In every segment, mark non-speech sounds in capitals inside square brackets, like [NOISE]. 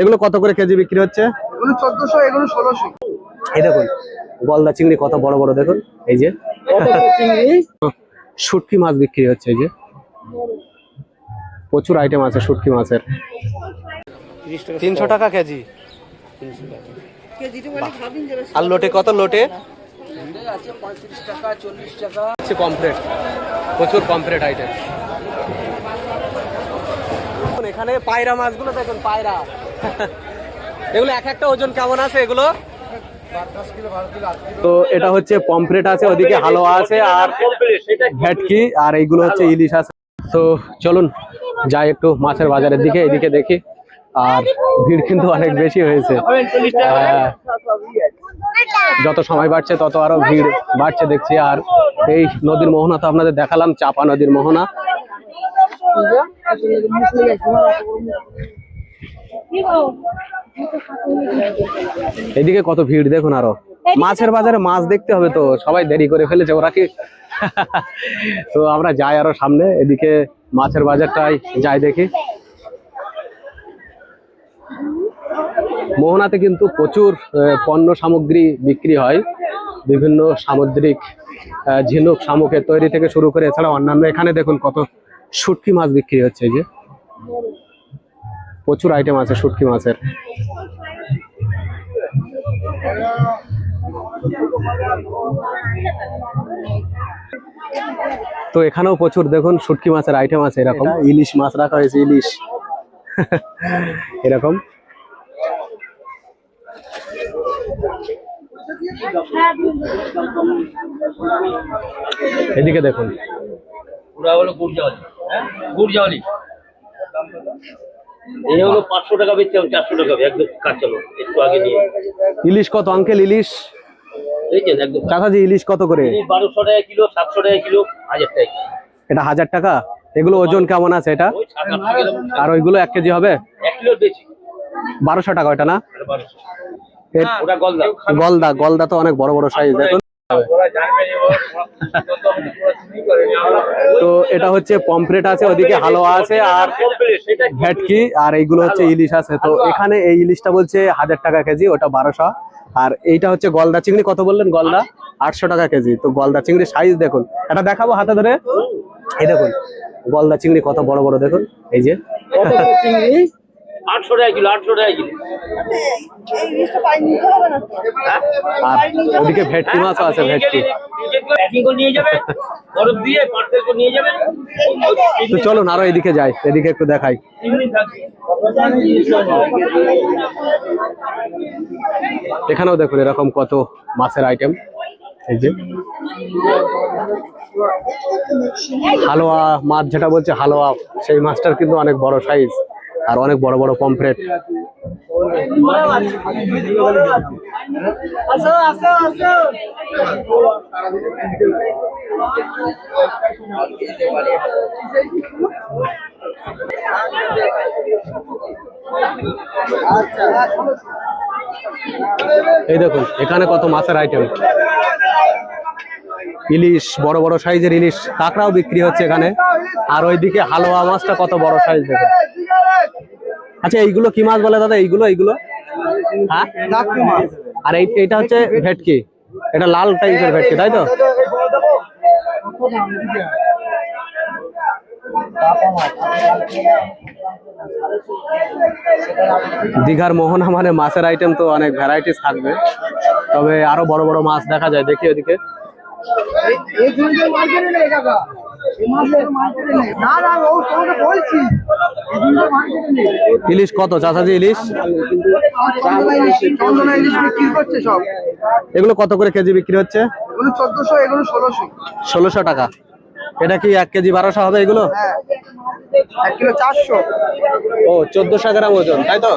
এগুলো কত করে কেজি বিক্রি হচ্ছে? চোদ্দশো এগুলো ষোলোশো। এই দেখুন গলদা চিংড়ি কত বড় বড় দেখুন এই যে। শুটকি মাছ বিক্রি হচ্ছে এই যে। প্রচুর আইটেম আছে শুটকি মাছের। তিনশো টাকা কেজি। আর লোটে কত লোটে? কমপ্লেট প্রচুর কমপ্লেট আইটেম এখানে পায়রা মাছগুলো দেখুন পায়রা। এগুলো এক একটা ওজন কেমন আছে এগুলো? তো এটা হচ্ছে পমফ্রেট আছে, ওদিকে হালুয়া আছে আর ভেটকি আর এইগুলো হচ্ছে ইলিশ আছে। তো চলুন, যাই একটু মাছের বাজারের দিকে, এদিকে দেখি। আর ভিড় কিন্তু অনেক বেশি হয়েছে। যত সময় বাড়ছে, তত আরও ভিড় বাড়ছে দেখছি। আর এই নদীর মোহনা তো আপনাদের দেখালাম, চাপা নদীর মোহনা। এদিকে কত ভিড় দেখুন আরও। মাছের বাজারে মাছ দেখতে হবে তো সবাই দেরি করে ফেলেছে ওরা কি? তো আমরা যাই আরও সামনে এদিকে মাছের বাজারটাই যাই দেখি। মোহনাতে কিন্তু প্রচুর পণ্য সামগ্রী বিক্রি হয়। বিভিন্ন সামুদ্রিক ঝিনুক শামুকের তৈরি থেকে শুরু করে এছাড়া অন্যান্য এখানে দেখুন কত শুটকি মাছ বিক্রি হচ্ছে এই যে। প্রচুর আইটেম আছে শুটকি মাছের। তো এখানেও প্রচুর দেখুন শুটকি মাছের আইটেম আছে এরকম। ইলিশ মাছ রাখা হয়েছে ইলিশ। [LAUGHS] এরকম। এদিকে দেখুন। ওরা হলো গুড় জাওয়ালি হ্যাঁ? গুড় জাওয়ালি এই হলো পাঁচশো টাকা বেচছে চারশো টাকা একদম কাঁচা একটু আগে নিয়ে ইলিশ কত আঙ্কেল ইলিশ একদম চাচাজি ইলিশ কত করে বারোশো টাকা কিলো সাতশো টাকা কিলো হাজার টাকা এটা হাজার টাকা এগুলো ওজন কেমন আছে এটা আর ওইগুলো এক কেজি হবে এক কিলোর বেশি বারোশো টাকা ওটা না গলদা গলদা গলদা তো অনেক বড় বড় সাইজ দেখুন তো এটা হচ্ছে পমফ্রেট আছে ওদিকে হালুয়া আছে আর ভেটকি আর এইগুলো হচ্ছে ইলিশ আছে। তো এখানে এই ইলিশটা বলছে হাজার টাকা কেজি ওটা বারোশো। আর এইটা হচ্ছে গলদা চিংড়ি। কত বললেন গলদা? আটশো টাকা কেজি। তো গলদা চিংড়ির সাইজ দেখুন। এটা দেখাবো হাতে ধরে। এই দেখুন গলদা চিংড়ি কত বড় বড় দেখুন। এই যে। আটশো টাকা কিলো আটশো টাকা কিলো। আর ওদিকে ভেটকি মাছও আছে ভেটকি। তো চলুন আরও এদিকে যাই এদিকে একটু দেখাই। এখানেও দেখুন এরকম কত মাছের আইটেম এই যে। হালুয়া মাছ যেটা বলছে হালুয়া সেই মাছটার কিন্তু অনেক বড় সাইজ আর অনেক বড় বড় পমফ্রেট। এই দেখুন, এখানে কত মাছের আইটেম ইলিশ, বড় বড় সাইজের ইলিশ, কাঁকড়াও বিক্রি হচ্ছে এখানে। আর ওইদিকে হালুয়া মাছটা কত বড় সাইজ দেখুন। আচ্ছা এইগুলো কি মাছ বলে দাদা? এইগুলো এইগুলো? হ্যাঁ? আর এই এইটা হচ্ছে ভেটকি। এটা লাল টাইপের ভেটকি তাই তো? দীঘার মোহনা মানে মাছের আইটেম তো অনেক ভ্যারাইটিস থাকবে। তবে আরও বড় বড় মাছ দেখা যায় দেখি ওদিকে। ইলিশ কত, চাচাজি ইলিশ? এগুলো কত করে কেজি বিক্রি হচ্ছে? ষোলোশো টাকা। এটা কি এক কেজি বারোশো হবে এগুলো? ও, চোদ্দশো গ্রাম ওজন, তাই তো?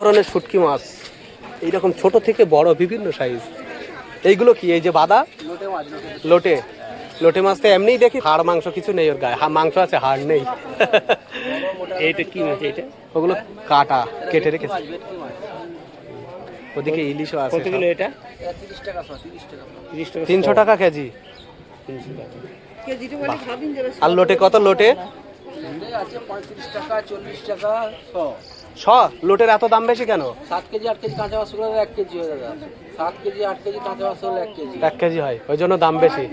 ধরনের শুটকি মাছ, এইরকম ছোট থেকে বড়, বিভিন্ন সাইজ এইগুলো কি এই যে বাদা? লোটে। লোটে মাছ তো এমনিই দেখি হাড় মাংস কিছু নেই ওর গায়ে। হা- মাংস আছে হাড় নেই। এইটা কি মাছ? এইটা? ওগুলো কাটা কেটে রেখেছে। ওদিকে ইলিশও আছে কত কিলো এটা? তিনশো টাকা 30 টাকা 300 টাকা কেজি আর লোটে কত লোটে আছে পঁয়ত্রিশ টাকা চল্লিশ টাকা শ। শ লোটের এত দাম বেশি কেন? সাত কেজি আট কেজি কাঁচা মাছ হলে এক কেজি হয়ে দাদা। সাত কেজি আট কেজি কাঁচা হলে এক কেজি। এক কেজি হয় ওই জন্য দাম বেশি।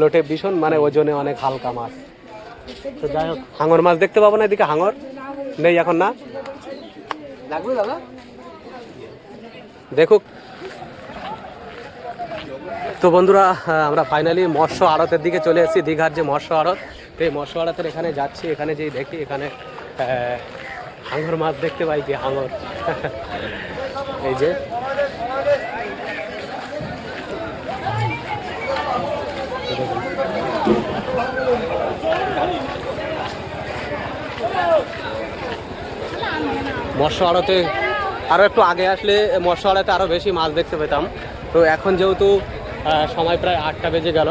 লোটে ভীষণ মানে ওজনে অনেক হালকা মাছ। তো যাই হোক হাঙর মাছ দেখতে পাবো না এদিকে হাঙর? নেই এখন না? লাগবে দাদা? দেখুক। তো বন্ধুরা আমরা ফাইনালি মৎস্য আড়তের দিকে চলে এসেছি দীঘার যে মৎস্য আড়ত এই মৎস্য আড়তের এখানে যাচ্ছি এখানে যেই দেখি এখানে হাঙর মাছ দেখতে পাই কি, হাঙর। এই যে। মৎস্য আড়তে আরও একটু আগে আসলে মৎস্য আড়াতে আরও বেশি মাছ দেখতে পেতাম। তো এখন যেহেতু সময় প্রায় আটটা বেজে গেল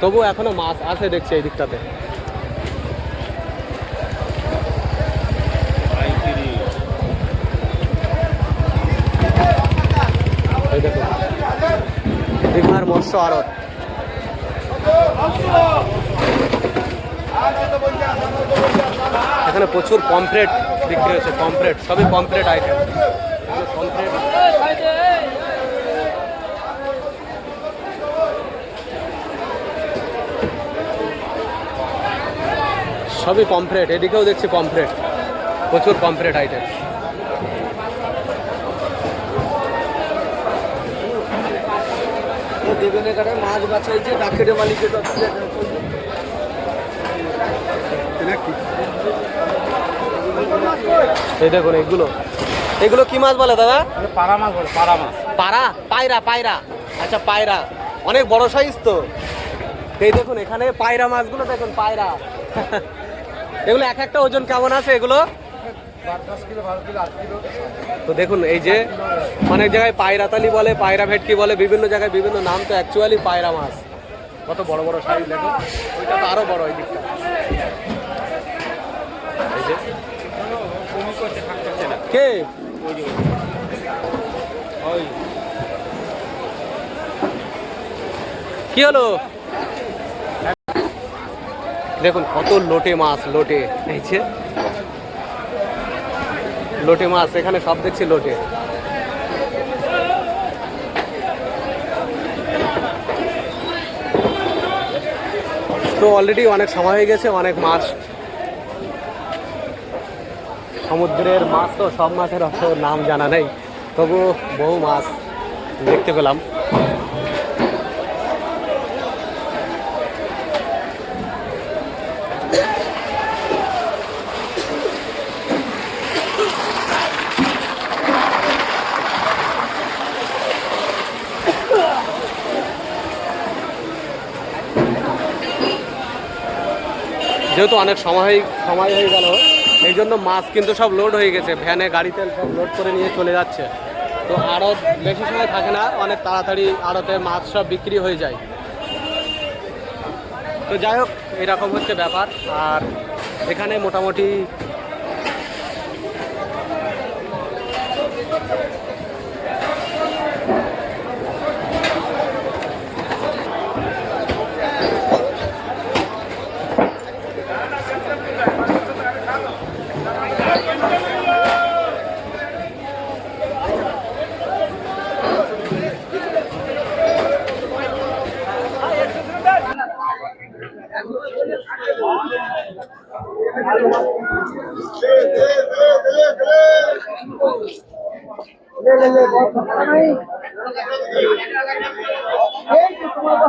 তবু এখনও মাছ আছে দেখছি এই দিকটাতে। দীঘার মৎস্য আড়ত। এখানে প্রচুর পমফ্রেট বিক্রি হচ্ছে, পমফ্রেট, সবই পমফ্রেট আইটেম সবই পমফ্রেট, এদিকেও দেখছি পমফ্রেট, প্রচুর পমফ্রেট আইটেম দেবেনের কাছে মাছ বাছাইছে ডাকেটে মালিকে এই দেখুন এগুলো। এগুলো কি মাছ বলে দাদা? পাড়া মাছ বলে পাড়া মাছ। পায়রা পায়রা পায়রা। আচ্ছা পায়রা। অনেক বড় সাইজ তো। এই দেখুন এখানে পায়রা মাছগুলো দেখুন পায়রা। এগুলো এক একটা ওজন কেমন আছে এগুলো? তো দেখুন, এই যে অনেক জায়গায় পায়রাতালি বলে, পায়রা ভেটকি বলে, বিভিন্ন জায়গায় বিভিন্ন নাম তো অ্যাকচুয়ালি পায়রা মাছ। কত বড় বড় সাইজ, দেখো। ওইটা তো আরও বড় ওই কে? কি হলো? দেখুন, কত লোটে মাছ, লোটে। এই যে লোটে মাছ, এখানে সব দেখছি লোটে। তো অলরেডি অনেক সময় হয়ে গেছে, অনেক মাছ। সমুদ্রের মাছ তো সব মাছের অত নাম জানা নেই, তবু বহু মাছ দেখতে পেলাম। যেহেতু অনেক সময় সময় হয়ে গেল, এই জন্য মাছ কিন্তু সব লোড হয়ে গেছে। ভ্যানে গাড়িতে সব লোড করে নিয়ে চলে যাচ্ছে। তো আড়ত বেশি সময় থাকে না, অনেক তাড়াতাড়ি আড়তে মাছ সব বিক্রি হয়ে যায়। তো যাই হোক, এরকম হচ্ছে ব্যাপার। আর এখানে মোটামুটি ले ले ले बहुत पता नहीं एक तुम्हारा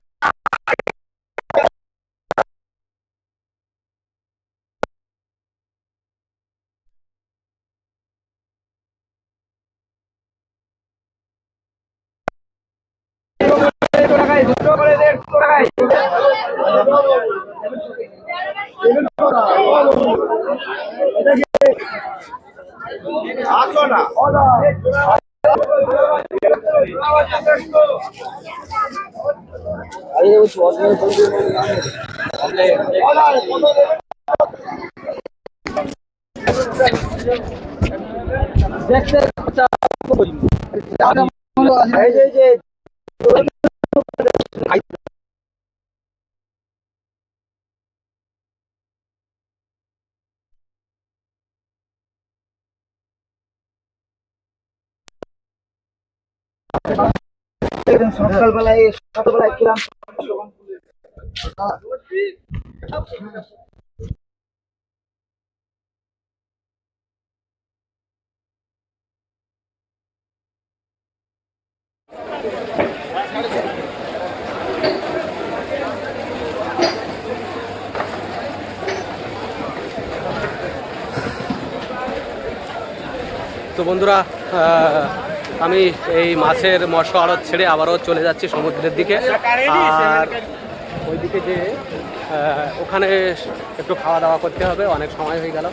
দুটো করে দেড়শো টাকায় আসো না এই যে সকালবেলায় সকালবেলায় কিরাম তো বন্ধুরা আমি এই মাছের মৎস্য আড়ত ছেড়ে আবারও চলে যাচ্ছি সমুদ্রের দিকে। আর ওইদিকে যে ওখানে একটু খাওয়া দাওয়া করতে হবে, অনেক সময় হয়ে গেল।